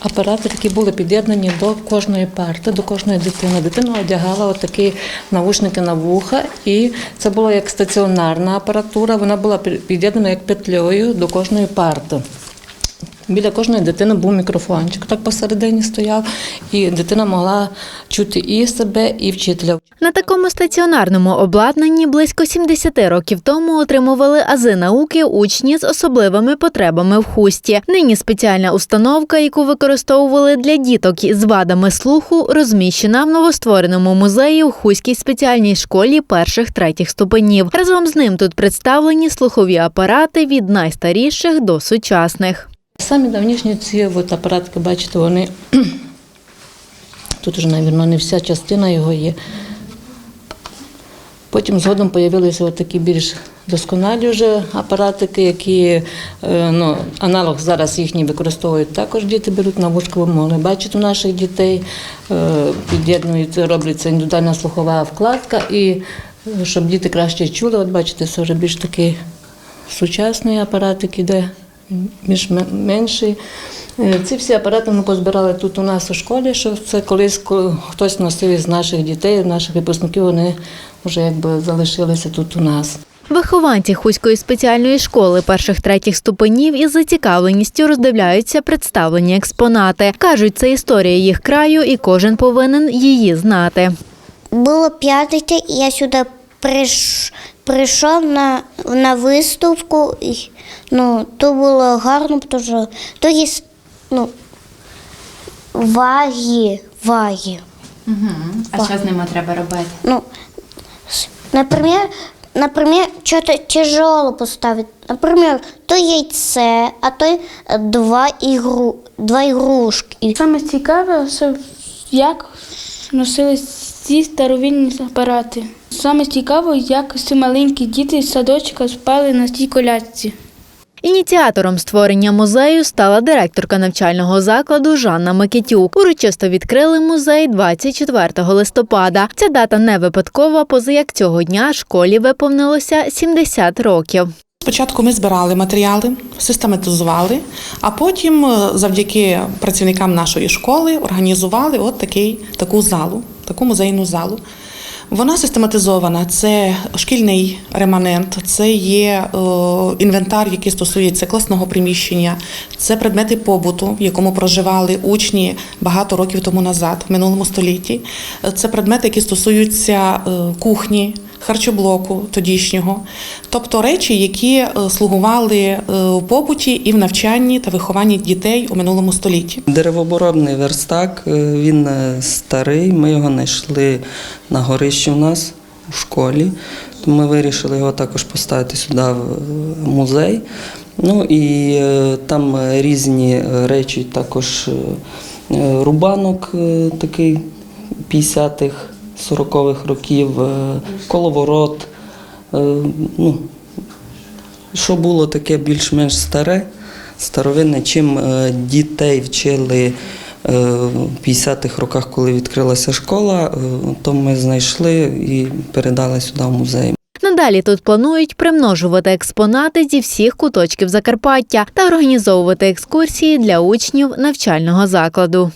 апарати які були під'єднані до кожної парти, до кожної дитини. Дитина одягала отакі навушники на вуха, і це була як стаціонарна апаратура. Вона була під'єднана як петлею до кожної парти. Біля кожної дитини був мікрофончик, так посередині стояв, і дитина могла чути і себе, і вчителя. На такому стаціонарному обладнанні близько 70 років тому отримували ази науки учні з особливими потребами в хусті. Нині спеціальна установка, яку використовували для діток із вадами слуху, розміщена в новоствореному музеї у Хуській спеціальній школі перших третіх ступенів. Разом з ним тут представлені слухові апарати від найстаріших до сучасних. Самі давнішні ці от апаратки, бачите, вони тут вже, мабуть, не вся частина його є. Потім згодом з'явилися такі більш досконалі вже апаратики, які е, ну, аналог зараз їхній використовують. Також діти беруть на вушко, ви могли бачити у наших дітей, е, під'єднується, робиться індивідуальна слухова вкладка, і е, щоб діти краще чули, от бачите, це вже більш такий сучасний апаратик іде, більш менший. Ці всі апарати ми позбирали тут у нас у школі, що це колись хтось носив із наших дітей, наших випускників, вони вже якби залишилися тут у нас. Вихованці Хуської спеціальної школи перших третіх ступенів із зацікавленістю роздивляються представлені експонати. кажуть, це історія їх краю, і кожен повинен її знати. Було дітей, і я сюди прийшов на, на виставку. І, ну, то було гарно, тому що то є ну, ваги, ваги. А що з ними треба робити? Ну, например, например, что-то тяжело поставить. Например, то яйце, а то э, два, игру, два игрушки. Саме цікаве, як носились ці старовинні апарати. Саме цікаво, як ці маленькі діти з садочка спали на цій колядці. Ініціатором створення музею стала директорка навчального закладу Жанна Микитюк. Урочисто відкрили музей 24 листопада. Ця дата не випадкова, поза як цього дня школі виповнилося 70 років. Спочатку ми збирали матеріали, систематизували, а потім, е, завдяки працівникам нашої школи, організували от такий, таку залу, таку музейну залу. Вона систематизована. Це шкільний реманент, це є е, інвентар, який стосується класного приміщення, це предмети побуту, в якому проживали учні багато років тому назад, в минулому столітті. Це предмети, які стосуються е, кухні, харчоблоку тодішнього, тобто речі, які е, слугували е, в побуті і в навчанні та вихованні дітей у минулому столітті. Деревооборонний верстак, е, він старий. Ми його знайшли на горищі у нас у школі. Ми вирішили його також поставити сюди в музей. Ну і там різні речі, також рубанок такий 50-х, 40-х років, е, коловорот. е, Ну, що було таке більш-менш старе, старовинне, чим е, дітей вчили в 50-х роках, коли відкрилася школа, то ми знайшли і передали сюди в музей. Надалі тут планують примножувати експонати зі всіх куточків Закарпаття та організовувати екскурсії для учнів навчального закладу.